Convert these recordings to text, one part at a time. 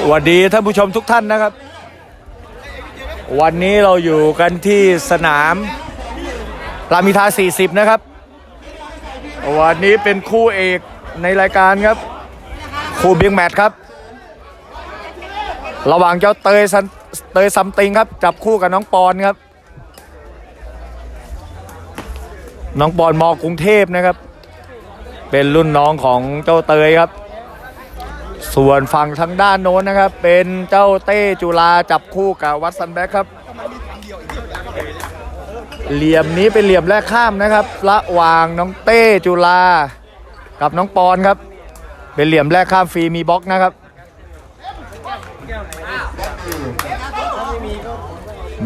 สวัสดีท่านผู้ชมทุกท่านนะครับ วันนี้เราอยู่กันที่สนามรามิทา 40 นะครับ วันนี้เป็นคู่เอกในรายการครับ คู่บิ๊กแมตช์ครับ ระหว่างเจ้าเตยซันเตยซัมติงครับ จับคู่กับน้องปอนครับ น้องปอนมอกรุงเทพนะครับ เป็นรุ่นน้องของเจ้าเตยครับ ส่วนฝั่งทางด้านโน้นนะครับ เป็นเจ้าเต้จุฬาจับคู่กับวัดซันแบ็คครับเหลี่ยมนี้เป็นเหลี่ยมแรกข้ามนะครับ ระหว่างน้องเต้จุฬากับน้องปอนครับ เป็นเหลี่ยมแรกข้ามฟรีมีบล็อกนะครับ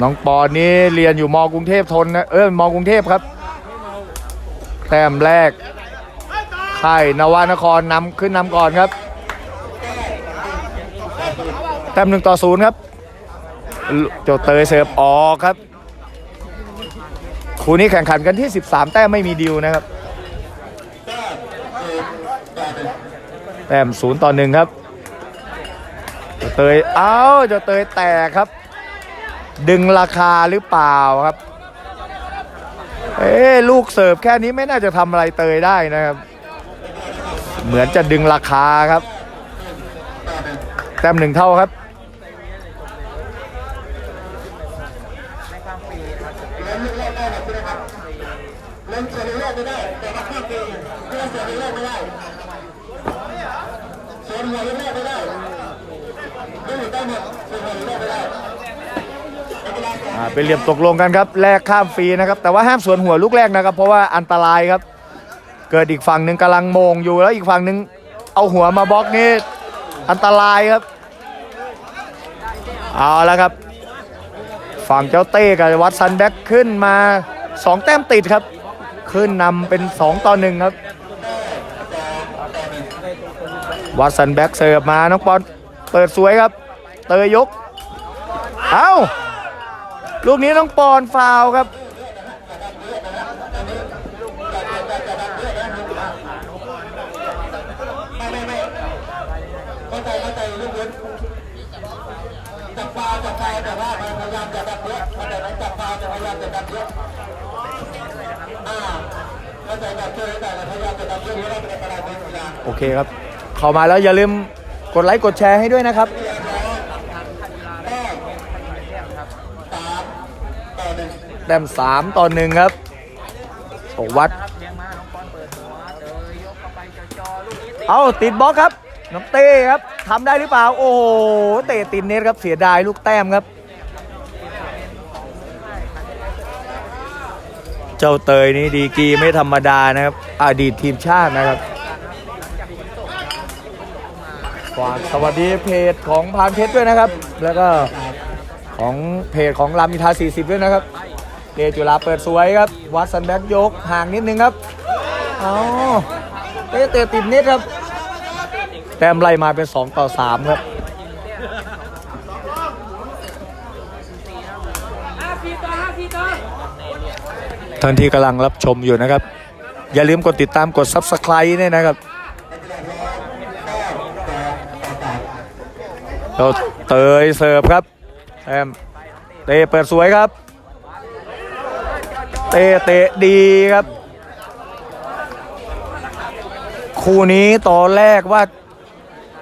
น้องปอนนี่เรียนอยู่มกรุงเทพทนนะเออมกรุงเทพครับ แต้มแรกค่ายนวานครนำขึ้นนำก่อนครับ แต้มหนึ่งต่อศูนย์ครับเจ้าเตยเสิร์ฟออกครับคู่นี้แข่งขันกันที่ 13 แต้มไม่มีดิวนะครับ แต้มศูนย์ต่อหนึ่งครับเจ้าเตยเอ้าเจ้าเตยแตกครับ ดึงราคาหรือเปล่าครับเอ้ลูกเสิร์ฟแค่นี้ไม่น่าจะทำอะไรเตยได้นะครับ เหมือนจะดึงราคาครับ แต้มหนึ่งเท่าครับ เป็นเหลี่ยมตกลงกันครับแลกข้ามฟรีนะครับ แต่ว่าห้ามสวนหัวลูกแรกนะครับ เพราะว่าอันตรายครับ เกิดอีกฝั่งหนึ่งกำลังโมงอยู่แล้วอีกฝั่งหนึ่งเอาหัวมาบล็อกนี่อันตรายครับ เอาแล้วครับ ฝั่งเจ้าเต้กับวัดซันแบ็กขึ้นมา 2 แต้มติดครับ ขึ้นนำเป็น 2 ต่อ1ครับ วัดซันแบ็กเสิร์ฟมาน้องปอนเปิดสวยครับ เตยยก เอ้า ลูกนี้น้องปอนฟาวครับเข้าใจเข้าใจลูกเว้นจับปลาจับปลาแต่ว่าพยายามจะดับเยอะเข้าใจไหมจับปลาแต่พยายามจะดับเยอะอ่าเข้าใจแบบเจอแต่พยายามจะดับเยอะไม่ได้เป็นอันตรายเป็นยาโอเคครับ เข้ามาแล้วอย่าลืมกดไลค์กดแชร์ให้ด้วยนะครับ แต้มสามต่อหนึ่งแต้ม3ต่อ1ครับโอวัดเอาติดบล็อกครับน้องเต้ครับทำได้หรือเปล่า โอ้โหเตะติดเน็ตครับเสียดายลูกแต้มครับ เจ้าเตยนี่ดีกีไม่ธรรมดานะครับ อดีตทีมชาตินะครับฝากสวัสดีเพจของพานเพชรด้วยนะครับ แล้วก็ของเพจของรามอิทา40 ด้วยนะครับ เดจุฬาเปิดสวยครับ วัดสันแบ็กยกห่างนิดนึงครับเอาเตะเตะติดน็ตครับ แต้มไล่มาเป็น 2 ต่อ 3 ครับท่านที่กำลังรับชมอยู่นะครับ อย่าลืมกดติดตามกด Subscribe เนี่ยนะครับเราเตยเสิร์ฟครับแอมเตะเปิดสวยครับ ตะเตะดีครับ คู่นี้ตอนแรกว่า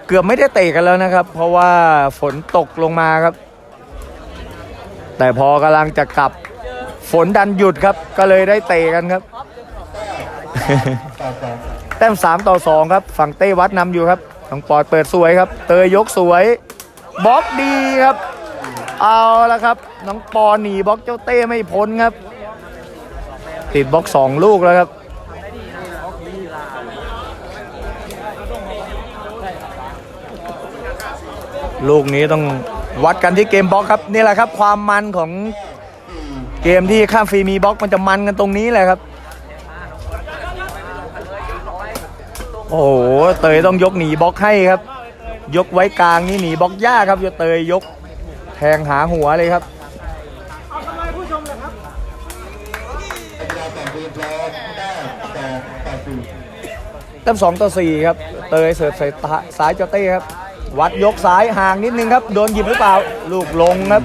เกือบไม่ได้เตะกันแล้วนะครับ เพราะว่าฝนตกลงมาครับ แต่พอกำลังจะกลับฝนดันหยุดครับ ก็เลยได้เตะกันครับต่อสองแต้ม3ต่อ2ครับ ฝั่งเต้วัดนำอยู่ครับน้องปอดเปิดสวยครับ เตยยกสวยบล็อกดีครับ เอาละครับ น้องปอหนีบล็อกเจ้าเต้ไม่พ้นครับ ติดบล็อกสองลูกแล้วครับลูกนี้ต้องวัดกันที่เกมบล็อกครับนี่แหละครับ ความมันของเกมที่ข้ามฟรีมีบล็อกมันจะมันกันตรงนี้แหละครับ โอ้โหเตยต้องยกหนีบล็อกให้ครับ ยกไว้กลางนี่หนีบล็อกยากครับยเตยยกแทงหาหัวเลยครับ เต่งเรียบร้มสองต่อสี่ครับ เตยเสิร์ฟใส่ตายเจ้าเต้ครับ วัดยกซ้ายห่างนิดนึงครับ โดนหยิบหรือเปล่า ลูกลงครับ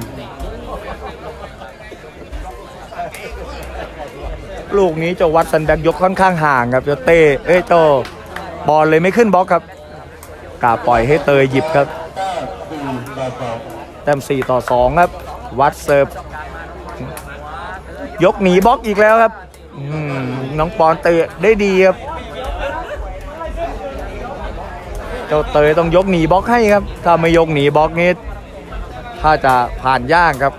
ลูกนี้เจ้าวัดสันแบกยกค่อนข้างห่างครับ เจ้าเต้ เอ้ยเจ้าบอลเลยไม่ขึ้นบล็อกครับกาปล่อยให้เตยหยิบครับแต้มสี่ต่อสองแต้ม4ต่อ2ครับ วัดเสิร์ฟยกหนีบล็อกอีกแล้วครับน้องปอนเตะได้ดีครับ เจ้าเตยต้องยกหนีบล็อกให้ครับ ถ้าไม่ยกหนีบล็อกนี้ถ้าจะผ่านยากครับ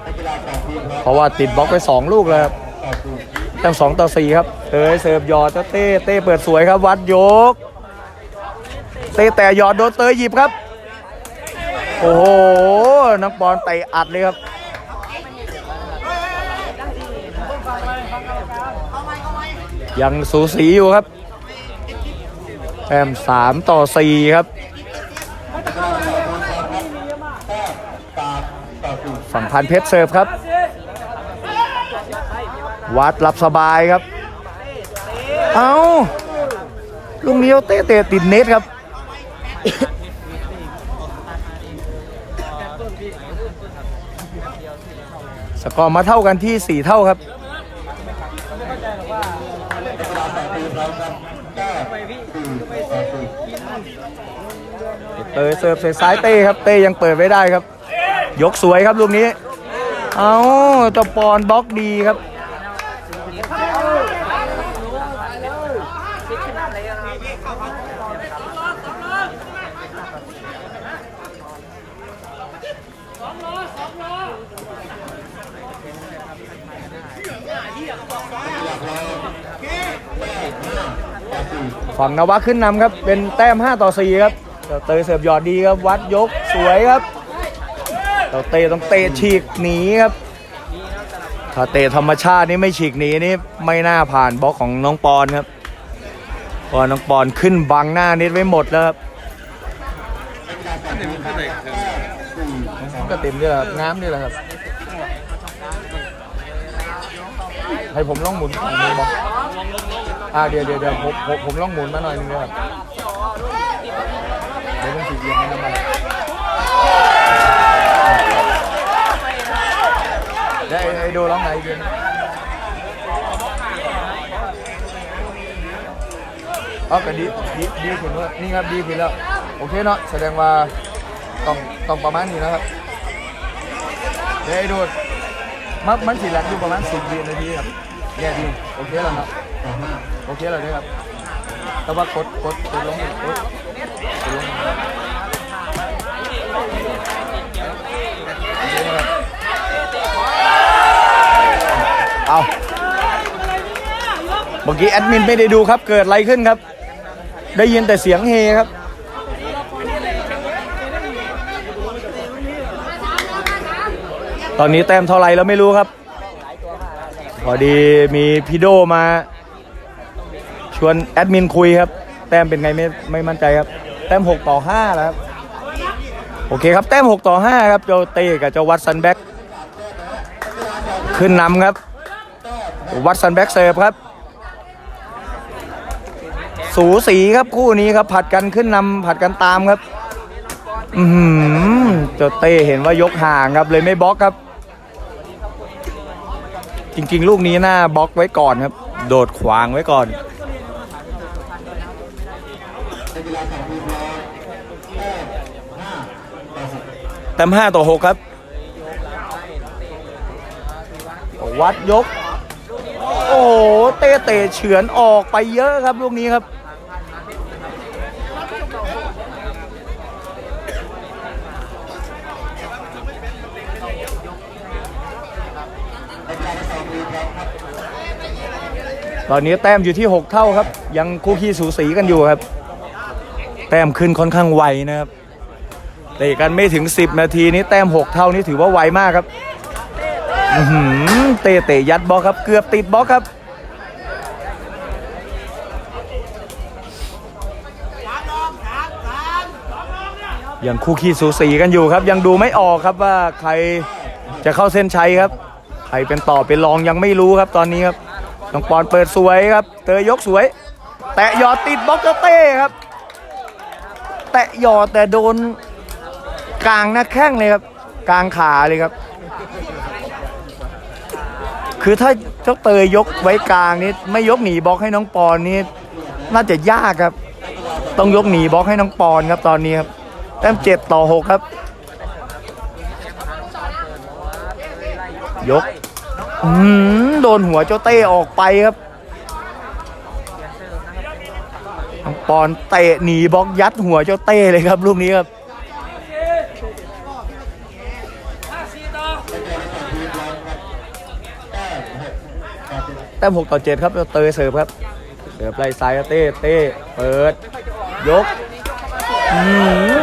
เพราะว่าติดบล็อกไป 2 ลูกแล้วครับต่อศูนย์แต้ม2ต่อ4ครับเตยเสิร์ฟยอดเจ้าเต้เต้เปิดสวยครับ วัดยก เต้แต่ยอดโดนเตยหยิบครับ โอ้โหน้องปอนเตะอัดเลยครับยังสูสีอยู่ครับแต้ม3ต่อ 4 ครับ สามต่อสี่ ฝั่งพันเพชรเสิร์ฟครับ วัดรับสบายครับ เอาลูกนี้เอาเตะเตะติดเน็ตครับสกอร์มาเท่ากันที่ 4 เท่าครับ เตยเสิร์ฟใส่ซ้ายเต้ครับ เต้ยังเปิดไว้ได้ครับ ยกสวยครับลูกนี้ เอาเจ้าปอนบล็อกดีครับ ฝั่งนวะขึ้นนำครับ เป็นแต้ม 5 ต่อ 4 ครับเตยเสิร์ฟหยอดดีครับ วัดยกสวยครับ เราเตะต้องเตะฉีกหนีครับถ้าเตะธรรมชาตินี่ไม่ฉีกหนีนี่ไม่น่าผ่านบล็อกของน้องปอนครับพอน้องปอนขึ้นบังหน้านิดไว้หมดแล้วครับก็เต็มด้วยครับน้ำนี่แหละครับ ให้ผมล่องหมุนฝั่งนี้บอกอ่าเดี๋ยวเดี๋ยวเดี๋ยวผมผมผมล่องหมุนมาหน่อยนึงครับเดี๋ยวต้องสีเอียงน้ำมันเไอ้ไอ้ดูร้องไหนกเดือนงอ๋อก็ดีดีดีขึ้นแล้วนี่ครับดีขึ้นแล้ว โอเคเนาะแสดงว่าต้องต้องประมาณนี้นะครับเดี๋ยวไอ้ดูมันมันสีแลกอยู่ประมาณสิบวินาทีครับเนี่ดีโอเคแล้วเนาะโอเคแล้วนะครับแต่ว่ากดกดกดลงกด กี้แอดมินไม่ได้ดูครับ เกิดอะไรขึ้นครับ ได้ยินแต่เสียงเฮครับ ตอนนี้แต้มเท่าไรแล้วไม่รู้ครับ พอดีมีพี่โดมา ชวนแอดมินคุยครับ แต้มเป็นไงไม่ไม่มั่นใจครับ แต้ม 6 ต่อ 5 แล้วครับ โอเคครับ แต้ม 6 ต่อ 5 ครับเจ้าเต้กับเจ้าวัดซันแบ็กขึ้นนำครับ วัดซันแบ็กเสิร์ฟครับ สูสีครับคู่นี้ครับผัดกันขึ้นนำผัดกันตามครับ อือหือเจ้าเต้เห็นว่ายกห่างครับเลยไม่บล็อกครับ จริง ๆ ลูกนี้หน้าบล็อกไว้ก่อนครับ โดดขวางไว้ก่อนแต้มห้าต่อหกแต้มห้าต่อหกครับ วัดยก โอ้โหเตะเตะเฉือนออกไปเยอะครับลูกนี้ครับ ตอนนี้แต้มอยู่ที่ 6 เท่าครับ ยังคู่ขี้สูสีกันอยู่ครับ แต้มขึ้นค่อนข้างไวนะครับเตะกันไม่ถึง 10 นาทีนี้แต้ม 6 เท่านี้ถือว่าไวมากครับเตะเตะยัดบล็อกครับ เกือบติดบล็อกครับยังคู่ขี้สูสีกันอยู่ครับ ยังดูไม่ออกครับว่าใครจะเข้าเส้นชัยครับ ใครเป็นต่อเป็นรองยังไม่รู้ครับตอนนี้ครับ น้องปอนเปิดสวยครับ เตยยกสวย แตะหยอดติดบล็อกเจ้าเต้ครับ แตะหยอดแต่โดนกลางหน้าแข้งเลยครับ กลางขาเลยครับ คือถ้าเจ้าเตยยกไว้กลางนี่ไม่ยกหนีบล็อกให้น้องปอนนี่น่าจะยากครับ ต้องยกหนีบล็อกให้น้องปอนครับตอนนี้ครับแต้มเจ็ดต่อหกครับ ยก โดนหัวเจ้าเต้ออกไปครับน้องปอนเตะหนีบล็อกยัดหัวเจ้าเต้เลยครับลูกนี้ครับแต้มหกต่อเจ็ดครับเตยเสิร์ฟครับ เสิร์ฟไล่ซ้ายเต้เต้เปิด ยก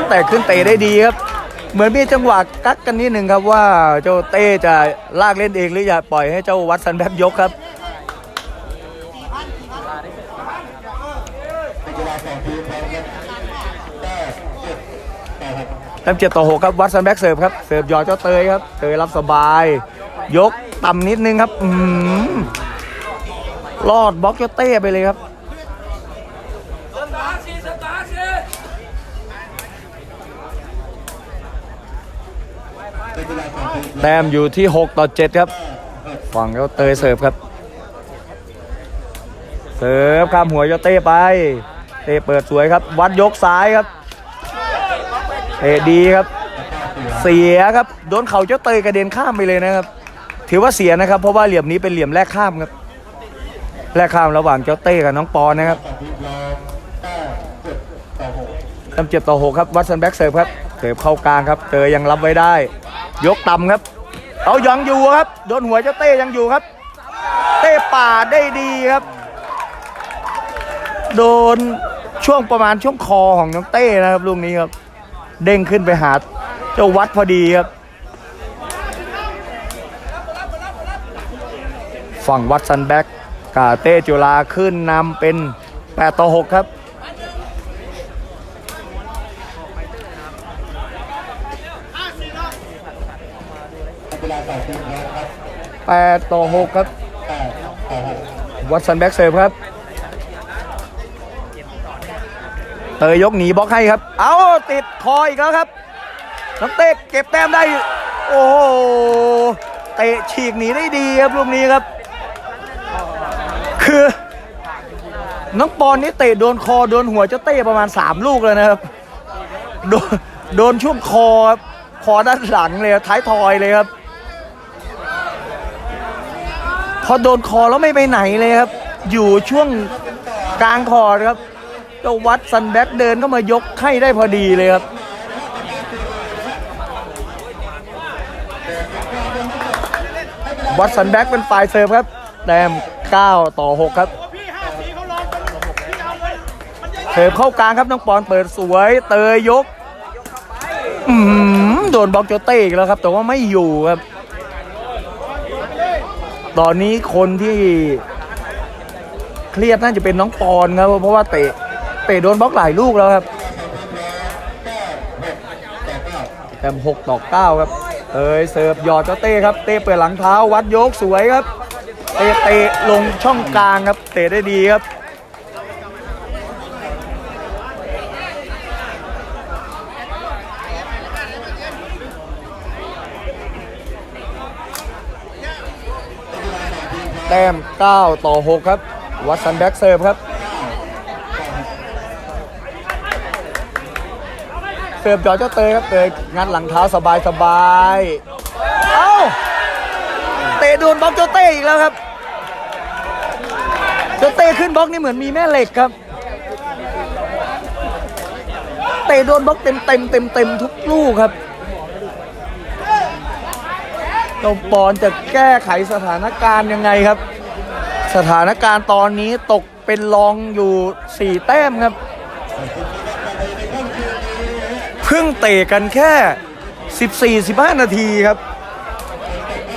แต่ขึ้นเตะได้ดีครับ เหมือนมีจังหวะกักกันนิดหนึ่งครับว่าเจ้าเต้จะลากเล่นเองหรือจะปล่อยให้เจ้าวัดสันแบ็กยกครับแต้มเจ็ดต่อหกครับวัดซันแบ็กเสิร์ฟครับเสิร์ฟหยอดเจ้าเตยครับเตยรับสบาย ยกต่ำนิดนึงครับอืมรอดบล็อกเจ้าเต้ไปเลยครับ แต้มอยู่ที่ 6 ต่อ 7 ครับ ฝั่งเจ้าเตยเสิร์ฟครับ เสิร์ฟข้ามหัวเจ้าเต้ไป เต้เปิดสวยครับ วัดยกซ้ายครับเตะดีครับ เสียครับ โดนเข่าเจ้าเตยกระเด็นข้ามไปเลยนะครับ ถือว่าเสียนะครับ เพราะว่าเหลี่ยมนี้เป็นเหลี่ยมแรกข้ามครับแรกข้ามระหว่างเจ้าเต้กับน้องปอนนะครับทำเจ็ดต่อหกครับ วัดสันแบ็กเสิร์ฟครับ เสิร์ฟเข้ากลางครับ เตยยังรับไว้ได้ ยกต่ำครับเอายังอยู่ครับโดนหัวเจ้าเต้ยังอยู่ครับ เต้ป่าได้ดีครับ โดนช่วงประมาณช่วงคอของน้องเต้นะครับลูกนี้ครับ เด้งขึ้นไปหาเจ้าวัดพอดีครับ ฝั่งวัดซันแบ็กกาเต้จุฬาขึ้นนำเป็น8ต่อ6ครับ 8 ต่อ 6 ครับ วัดซันแบ็กเสิร์ฟครับ เตยยกหนีบล็อกให้ครับ เอาติดคออีกแล้วครับน้องเต้เก็บแต้มได้ โอ้โหเตะฉีกหนีได้ดีครับลูกนี้ครับ คือน้องปอนนี่เตะโดนคอโดนหัวเจ้าเต้ประมาณ 3 ลูกเลยนะครับ โดนโดนช่วงคอครับคอด้านหลังเลยครับท้ายทอยเลยครับ พอโดนคอแล้วไม่ไปไหนเลยครับ อยู่ช่วงกลางคอครับเจ้าวัดซันแบ็กเดินเข้ามายกให้ได้พอดีเลยครับวัดสันแบ็กเป็นฝ่ายเสิร์ฟครับแต้ม9 ต่อ 6 ครับ เสิร์ฟเข้ากลางครับน้องปอนเปิดสวยเตยยกโดนบล็อกโจเต้อีกแล้วครับ แต่ว่าไม่อยู่ครับ ตอนนี้คนที่เครียดน่าจะเป็นน้องปอนครับ เพราะว่าเตะเตะโดนบล็อกหลายลูกแล้วครับแต้ม6ต่อเก้าครับเตยเสิร์ฟหยอดเจ้าเต้ครับ เต้เปิดหลังเท้าวัดยกสวยครับ เตะเตะลงช่องกลางครับ เตะได้ดีครับ แต้ม 9 ต่อ 6 ครับ วัดสันแบ็กเซิร์ฟครับ เสิร์ฟจอเจ้าเตยครับ เตยงัดหลังเท้าสบายสบายเอ้า เตะโดนบล็อกเจ้าเต้อีกแล้วครับ เจ้าเต้ขึ้นบล็อกนี่เหมือนมีแม่เหล็กครับ เตะโดนบล็อกเต็มเต็มเต็มเต็มทุกลูกครับ เจ้าปอนจะแก้ไขสถานการณ์ยังไงครับ สถานการณ์ตอนนี้ตกเป็นรองอยู่ 4 แต้มครับ เพิ่งเตะกันแค่ 14-15 นาทีครับ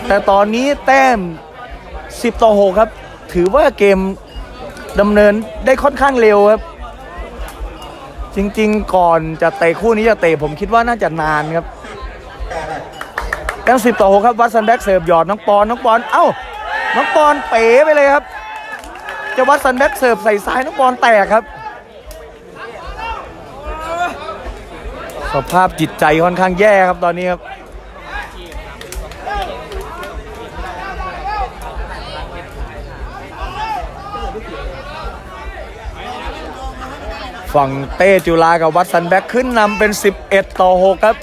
แต่ตอนนี้แต้ม 10 ต่อ 6 ครับ ถือว่าเกมดำเนินได้ค่อนข้างเร็วครับ จริงๆ ก่อนจะเตะคู่นี้จะเตะผมคิดว่าน่าจะนานครับ แต้ม10ต่อ6ครับวัดซันแบ็กเสิร์ฟหยอดน้องปอนน้องปอนเอ้าน้องปอนเป๋ไปเลยครับจะวัดซันแบ็กเสิร์ฟใส่ซ้ายน้องปอนแตกครับ สภาพจิตใจค่อนข้างแย่ครับตอนนี้ครับฝั่งเต้จุฬากับวัดสันแบ็กขึ้นนำเป็น 11 ต่อ 6 ครับ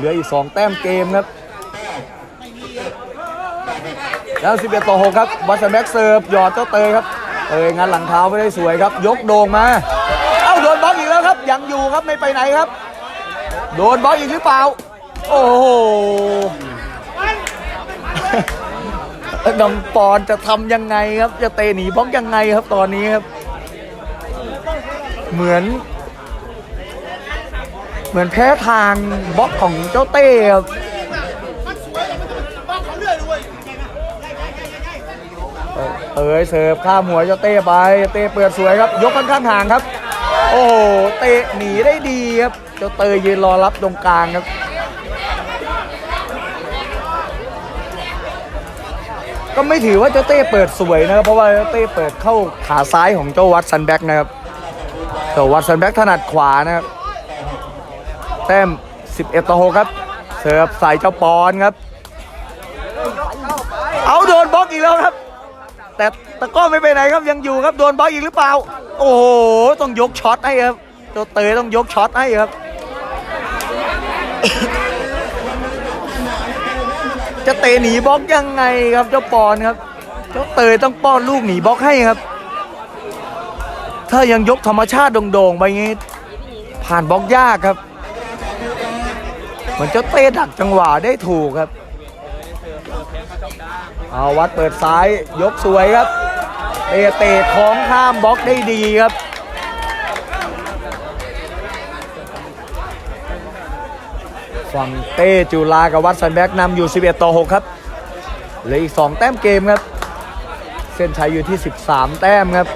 เหลืออีก 2 แต้มเกมครับแล้ว11ต่อ6ครับวัสแบ็กเสิร์ฟหยอดเจ้าเตยครับเตยงานหลังเท้าไม่ได้สวยครับ ยกโด่งมาเอ้าโดนบล็อกอีกแล้วครับ ยังอยู่ครับไม่ไปไหนครับ โดนบล็อกอีกหรือเปล่า โอ้โหน้องปอนจะทำยังไงครับ จะเตะหนีบล็อกยังไงครับตอนนี้ครับ เหมือน เหมือนแพ้ทางบล็อกของเจ้าเต้ครับเตยเสิร์ฟข้ามหัวเจ้าเต้ไป เต้เปิดสวยครับ ยกค่อนข้างห่างครับ โอ้โห เตะหนีได้ดีครับ เจ้าเตยยืนรอรับตรงกลางครับก็ไม่ถือว่าเจ้าเต้เปิดสวยนะครับ เพราะว่าเจ้าเต้เปิดเข้าขาซ้ายของเจ้าวัดซันแบ็กนะครับแต่วัดซันแบ็กถนัดขวานะครับ แต้ม 11 ต่อ 6 ครับ เสิร์ฟใส่เจ้าปอนครับ เอาโดนบล็อกอีกแล้วครับ แต่ตะก้อไม่ไปไหนครับยังอยู่ครับโดนบล็อกอีกหรือเปล่า โอ้โห ต้องยกช็อตให้ครับเจ้าเตยต้องยกช็อตให้ครับจะเตะหนีบล็อกยังไงครับเจ้าปอนครับ เจ้าเตยต้องป้อนลูกหนีบล็อกให้ครับ ถ้ายังยกธรรมชาติโด่งๆไปงี้ผ่านบล็อกยากครับ มือนเจ้าเต้ดักจังหวะได้ถูกครับ เอาวัดเปิดซ้ายยกสวยครับ เตะเตะท้องข้ามบล็อกได้ดีครับฝั่งเต้จุฬากับวัดสันแบกนำอยู่ 11 ต่อ 6 ครับเหลืออีก 2 แต้มเกมครับ เส้นชัยอยู่ที่ 13 แต้มครับ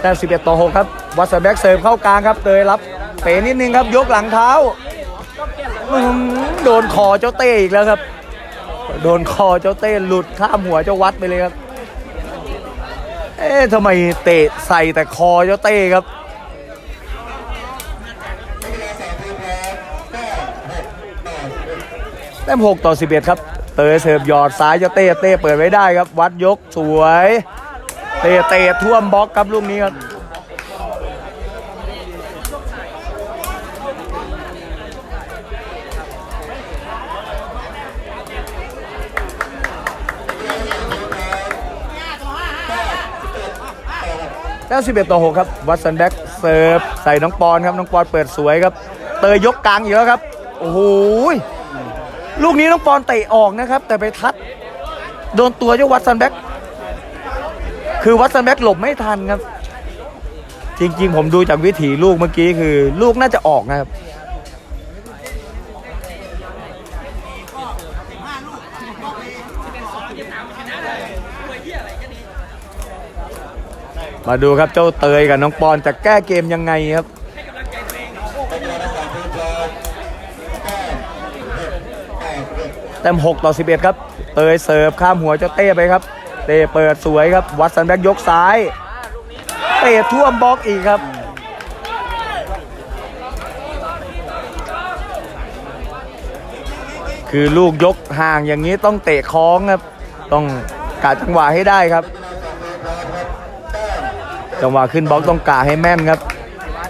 แต้ม 11 ต่อ 6 ครับ วัสแบ็กเสร์ฟเข้ากลางครับเตยรับเป๋นิดนึงครับยกหลังเท้าโดนคอเจ้าเต้อีกแล้วครับ โดนคอเจ้าเต้หลุดข้ามหัวเจ้าวัดไปเลยครับ เอ๊ะทำไมเตะใส่แต่คอเจ้าเต้ครับแต้ม6ต่อ11ครับ เตยเสิร์ฟหยอดซ้ายเจะเต้เต้เปิดไว้ได้ครับ วัดยกสวย เตะเตะท่วมบล็อกครับลูกนี้ครับ แล้ว11 ต่อ 6 ครับ วัตสันแบ็กเสิร์ฟใส่น้องปอนครับ น้องปอนเปิดสวยครับ เตยยกกลางอยู่แล้วครับ โอ้โหยลูกนี้น้องปอนเตะออกนะครับ แต่ไปทัด โดนตัวเจ้าวัตสันแบ็กคือวัตสันแบ็กหลบไม่ทันครับ จริง ๆ ผมดูจากวิถีลูกเมื่อกี้คือ ลูกน่าจะออกนะครับ มาดูครับเจ้าเตยกับน้องปอนจะแก้เกมยังไงครับแต้ม6ต่อ 11 ครับ เตยเสิร์ฟข้ามหัวเจ้าเต้ไปครับ เต้เปิดสวยครับ วัดสันแบกยกซ้าย เตะท่วมบล็อกอีกครับ คือลูกยกห่างอย่างนี้ต้องเตะคล้องครับ ต้องกะจังหวะให้ได้ครับ จังหวะขึ้นบล็อกต้องกะให้แม่นครับ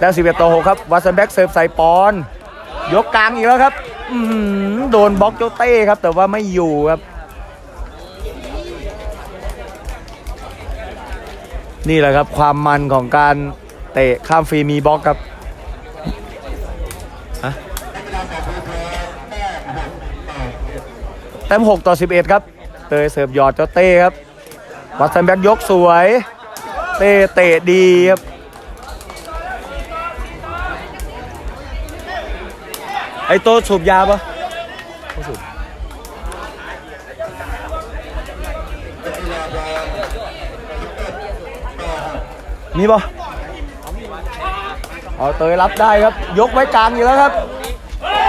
แล้ว11ต่อ6ครับวัสันแบ็กเสิร์ฟใส่ปอน ยกกลางอีกแล้วครับอโดนบล็อกเจ้าเต้ครับ แต่ว่าไม่อยู่ครับ นี่แหละครับความมันของการเตะข้ามฟรีมีบล็อกครับแต้ม6ต่อ 11 ครับ เตยเสิร์ฟหยอดเจ้าเต้ครับ วัตสันแบ็กยกสวย เตะเตะดีครับไอโตสูบยาปะไม่สูบมีปะเอาเตยรับได้ครับ ยกไว้กลางอยู่แล้วครับ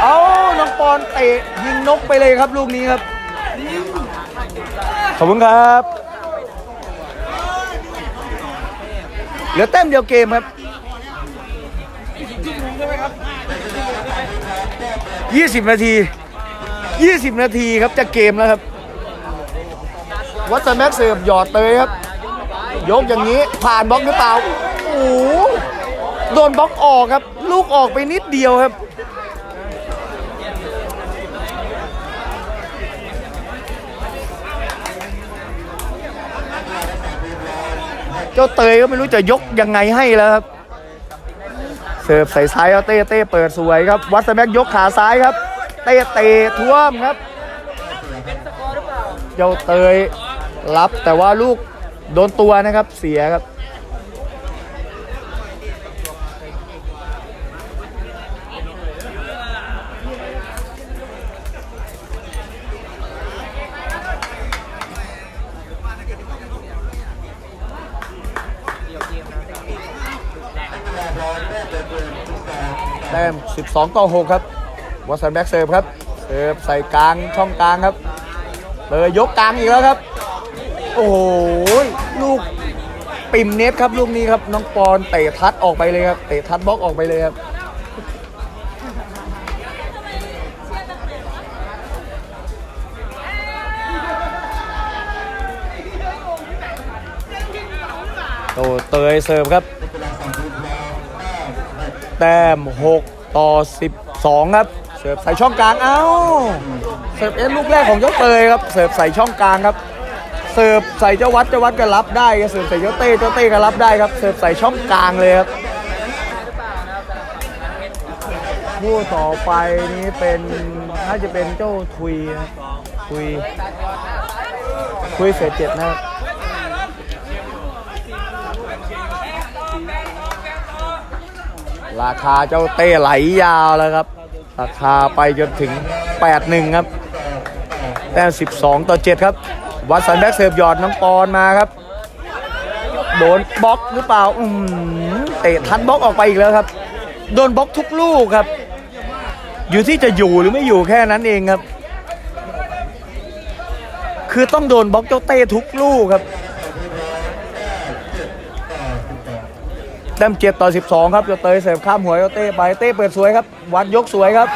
เอาน้องปอนเตะยิงนกไปเลยครับลูกนี้ครับ ขอบคุณครับ เหลือแต้มเดียวเกมครับยี่สิบนาทียี่สิบนาทีครับจะเกมแล้วครับ วัตแม็กเสิร์ฟหยอดเตยครับ ยกอย่างนี้ผ่านบล็อกหรือเปล่า โอ้โห โดนบล็อกออกครับ ลูกออกไปนิดเดียวครับ เจ้าเตยก็ไม่รู้จะยกยังไงให้แล้วครับ เสิร์ฟใส่ซ้ายเอาเต้เต้เปิดสวยครับ วัตแม็กยกขาซ้ายครับ เต้เตะท่วมครับ เจ้าเตยรับแต่ว่าลูกโดนตัวนะครับเสียครับ แต้ม 12 ต่อ 6 ครับวัสันแบ็กเสิร์ฟครับเสิร์ฟใส่กลางช่องกลางครับเลยยกกลางอีกแล้วครับ โอ้โห ลูกปิ่มเน็ตครับลูกนี้ครับ น้องปอนเตะทัดออกไปเลยครับ เตะทัดบล็อกออกไปเลยครับโตเตยเสิร์ฟครับ แต้ม 6 ต่อ 12 ครับ เสิร์ฟใส่ช่องกลาง เอ้า เสิร์ฟเอ็นลูกแรกของเจ้าเตยครับ เสิร์ฟใส่ช่องกลางครับ เสิร์ฟใส่เจ้าวัดเจ้าวัดก็รับได้เสิร์ฟใส่เจ้าเต้เจ้าเต้ก็รับได้ครับ เสิร์ฟใส่ช่องกลางเลยครับคู่ต่อไปนี้เป็นน่าจะเป็นเจ้าทุยนะทุยทุยเศษเจ็ดนะครับ ราคาเจ้าเต้ไหลยาวแล้วครับ ราคาไปจนถึง 8-1 ครับ แต้ม12 ต่อ 7 ครับ วัดสันแบ็กเสิร์ฟหยอดน้องปอนมาครับ โดนบล็อกหรือเปล่าอืมเตะทันบล็อกออกไปอีกแล้วครับ โดนบล็อกทุกลูกครับ อยู่ที่จะอยู่หรือไม่อยู่แค่นั้นเองครับ คือต้องโดนบล็อกเจ้าเต้ทุกลูกครับ ต้มเจ็ดต่อ 12 ครับเจ้าเตยเสิร์ฟข้ามหัวเจ้าเต้ไปเต้เปิดสวยครับ วัดยกสวยครับ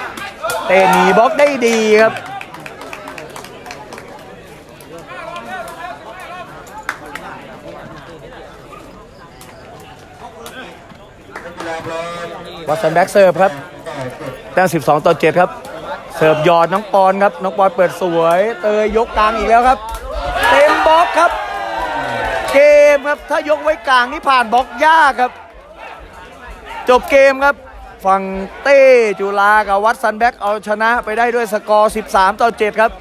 เต้หนีบล็อกได้ดีครับวัตสันแบ็กเสิร์ฟครับแต้ม12 ต่อ 7 ครับ เสิร์ฟยอดน้องปอนครับ น้องปอนเปิดสวย เตยยกกลางอีกแล้วครับ เต็มบล็อกครับ เกมครับ ถ้ายกไว้กลางนี่ผ่านบล็อกยากครับ จบเกมครับ ฝั่งเต้จุฬากับวัดซันแบ็กเอาชนะไปได้ด้วยสกอร์ 13 ต่อ 7 ครับ